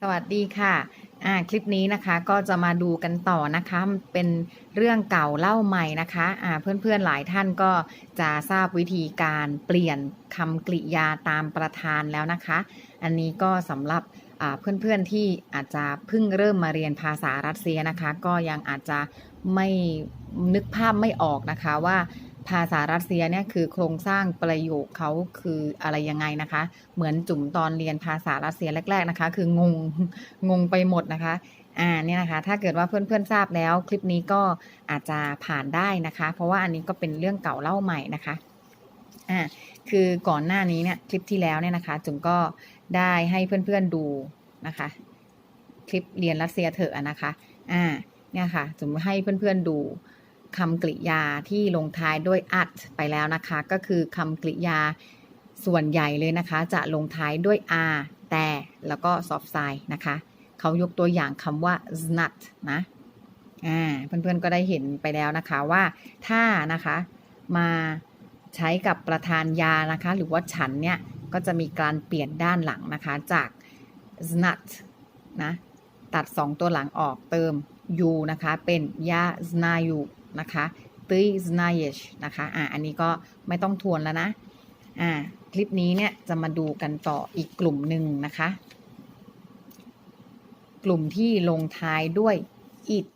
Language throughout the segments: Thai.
สวัสดีค่ะ อ่า คลิปนี้นะคะก็จะมาดูกันต่อนะคะ เป็นเรื่องเก่าเล่าใหม่นะคะ อ่า เพื่อนๆหลายท่านก็จะทราบวิธีการเปลี่ยนคำกริยาตามประธานแล้วนะคะ อันนี้ก็สำหรับเพื่อนๆที่อาจจะเพิ่งเริ่มมาเรียนภาษารัสเซียนะคะ ก็ยังอาจจะไม่นึกภาพไม่ออกนะคะว่า ภาษารัสเซียเนี่ยคือโครงสร้างประโยคเขาคืออะไรยังไงนะคะ เหมือนจุ๋มตอนเรียนภาษารัสเซียแรก ๆนะคะ คืองงงงไปหมดนะคะอ่าเนี่ยนะคะ ถ้าเกิดว่าเพื่อนๆทราบแล้วคลิปนี้ก็อาจจะผ่านได้นะคะ เพราะว่าอันนี้ก็เป็นเรื่องเก่าเล่าใหม่นะคะอ่าคือก่อนหน้านี้เนี่ยคลิปที่แล้วเนี่ยนะคะ จุ๋มก็ได้ให้เพื่อนๆดูนะคะ คลิปเรียนรัสเซียเถอะนะคะอ่าเนี่ยค่ะจุ๋มให้เพื่อนๆดู คำกริยาที่ลงท้ายด้วยอัดไปแล้วนะคะ ก็คือคำกริยาส่วนใหญ่เลยนะคะ จะลงท้ายด้วย r แต่แล้วก็ soft sign นะคะ เขายกตัวอย่างคำว่า znat นะอ่าเพื่อนๆก็ได้เห็นไปแล้วนะคะว่าถ้านะคะมาใช้กับประธานยานะคะ หรือว่าฉันเนี่ย ก็จะมีการเปลี่ยนด้านหลังนะคะจาก znat นะตัด 2 ตัวหลังออกเติม u นะคะ เป็น ya znаю นะคะ ty znayesz นะคะอ่าอันนี้ก็ไม่ต้องทวนแล้วนะอ่าคลิปนี้เนี่ยจะมาดูกันต่ออีกกลุ่มหนึ่งนะคะ กลุ่มที่ลงท้ายด้วย it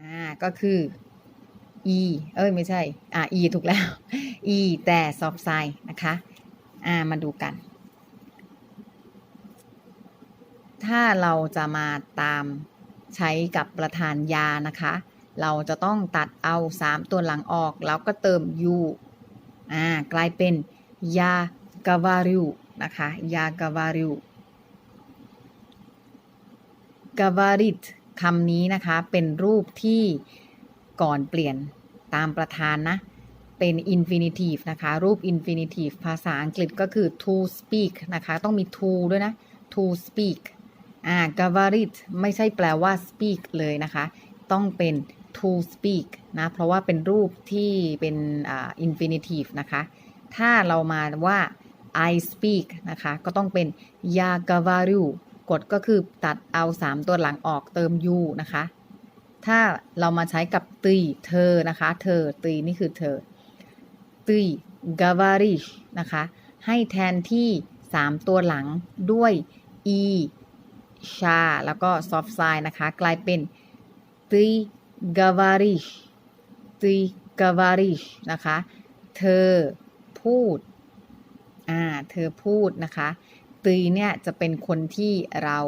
อ่าก็คือ e เอ้ย ไม่ใช่ อ่า e ถูกแล้ว e แต่ soft sign นะคะ อ่ามาดูกัน ถ้าเราจะมาตามใช้กับประธานยานะคะ เราจะต้องตัดเอา 3 ตัวหลังออก แล้วก็เติม u อ่ากลายเป็นยากาวาริวนะคะยากาวาริวกาวาริตคำนี้นะคะเป็นรูปที่ก่อนเปลี่ยนตามประธานนะ เป็น infinitive นะคะ รูป infinitive ภาษาอังกฤษก็คือ to speak นะคะ ต้องมี to ด้วยนะ to speak อ่า gavarit ไม่ใช่แปลว่า speak เลยนะคะ ต้องเป็น to speak นะ เพราะว่าเป็นรูปที่เป็นอ่า infinitive นะคะ ถ้าเรามาว่า I speak นะคะ ก็ต้องเป็น y a g a v a r u กฎก็คือตัดเอา 3 ตัวหลังออกเติม u นะคะ ถ้าเรามาใช้กับตีเธอนะคะ เธอตีนี่คือเธอ ตีกาวาริชนะคะ ให้แทนที่ 3 ตัวหลังด้วย e ชา แล้วก็ soft sign นะคะ กลายเป็นตีกาวาริชตีกาวาริชนะคะ เธอพูด อ่า เธอพูดนะคะตีเนี่ยจะเป็นคนที่เรา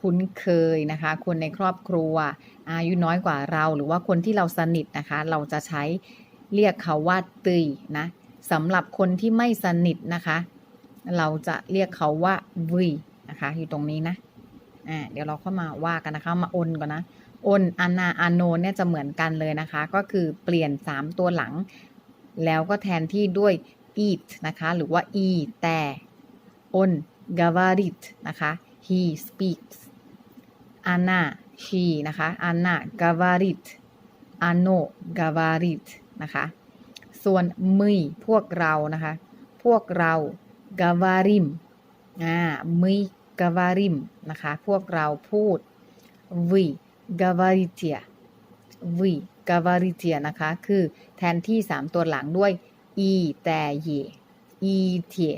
คุ้นเคยนะคะ คนในครอบครัว อายุน้อยกว่าเราหรือว่าคนที่เราสนิทนะคะ เราจะใช้ เรียกเขาว่าตีนะสำหรับคนที่ไม่สนิทนะคะ เราจะเรียกเขาว่าวีนะคะ อยู่ตรงนี้นะอ่าเดี๋ยวเราเข้ามาว่ากันนะคะ มาอนก่อนนะอนอานาอาโนเนี่ยจะเหมือนกันเลยนะคะ ก็คือเปลี่ยน 3 ตัวหลัง แล้วก็แทนที่ด้วย eat นะคะ หรือว่า e แต่อนกาวาริตนะคะ he speaks อานา she นะคะอันนากาวาริตอันโนกาวาริต นะคะ ส่วนมึยพวกเรานะคะ พวกเรากาวาริมอ่ามึยกาวาริมนะคะ พวกเราพูดวิกาวาริเตียวิกาวาริเตียนะคะ คือแทนที่3ตัวหลังด้วย e แต่เย e เทีย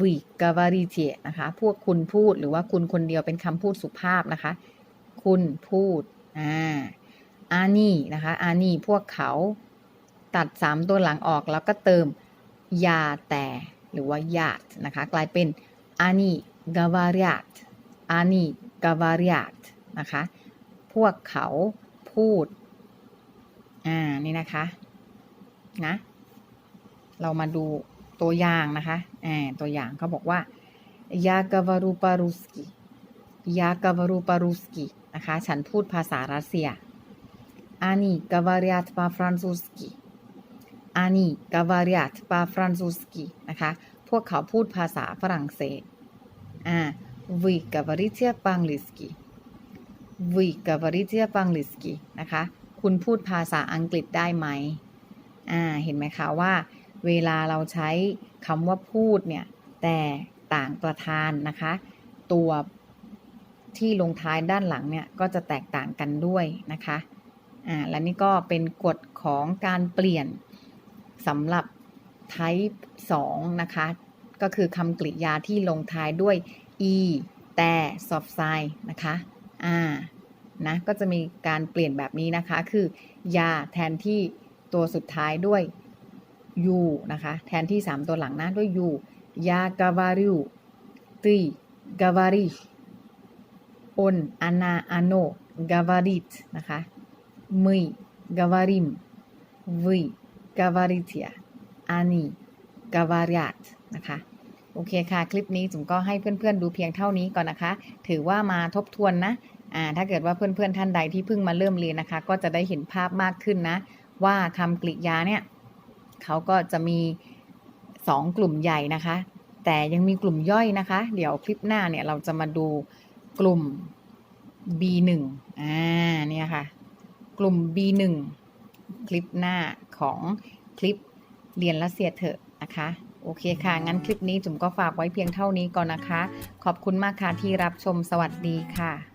วิกาวาริเทนะคะ พวกคุณพูดหรือว่าคุณคนเดียวเป็นคำพูดสุภาพนะคะ คุณพูดอ่า อานี่นะคะอานี่พวกเขาตัด 3 ตัวหลังออกแล้วก็เติมยาแต่หรือว่ายาตนะคะกลายเป็นอานี่กาวาริตอานี่กาวาริตนะคะพวกเขาพูดอ่านี่นะคะนะเรามาดูตัวอย่างนะคะอ่าตัวอย่างเขาบอกว่ายากาวารูปารุสกียากาวารูปารุสกีนะคะฉันพูดภาษารัสเซีย อานีกาวาริอัตปาฟรานซูสกีอานีกาวาริอัตปาฟรานซูสกีนะคะ พวกเขาพูดภาษาฝรั่งเศสอ่า вы говорите по-английски вы говорите по-английски นะคะ คุณพูดภาษาอังกฤษได้ไหม อ่า เห็นไหมคะว่า เวลาเราใช้คำว่าพูดเนี่ย แต่ต่างประธานนะคะ ตัวที่ลงท้ายด้านหลังเนี่ย ก็จะแตกต่างกันด้วยนะคะ อ่าและนี่ก็เป็นกฎของการเปลี่ยนสำหรับ type 2 นะคะ ก็คือคำกริยาที่ลงท้ายด้วย e แต่ soft sign นะคะอ่านะก็จะมีการเปลี่ยนแบบนี้นะคะ คือยาแทนที่ตัวสุดท้ายด้วย u นะคะ แทนที่ 3 ตัวหลังนะด้วย u ยากาวาริวตีกาวาริอนอานาอาโนกาวาริตนะคะ มึยกาวาริมวิกาวาริเทียอานีกาวาริอัตนะคะโอเคค่ะ คลิปนี้จุ๋มก็ให้เพื่อนๆดูเพียงเท่านี้ก่อนนะคะ ถือว่ามาทบทวนนะอ่าถ้าเกิดว่าเพื่อนๆท่านใดที่เพิ่งมาเริ่มเรียนนะคะ ก็จะได้เห็นภาพมากขึ้นนะ ว่าคำกริยาเนี่ยเขาก็จะมี 2 กลุ่มใหญ่นะคะ แต่ยังมีกลุ่มย่อยนะคะ เดี๋ยวคลิปหน้าเนี่ยเราจะมาดูกลุ่ม B1 อ่าเนี่ยค่ะก ลุ่ม B1 คลิปหน้าของคลิปเรียนรัสเซียเถอะนะคะโอเคค่ะ งั้นคลิปนี้จุ๋มก็ฝากไว้เพียงเท่านี้ก่อนนะคะ ขอบคุณมากค่ะที่รับชมสวัสดีค่ะ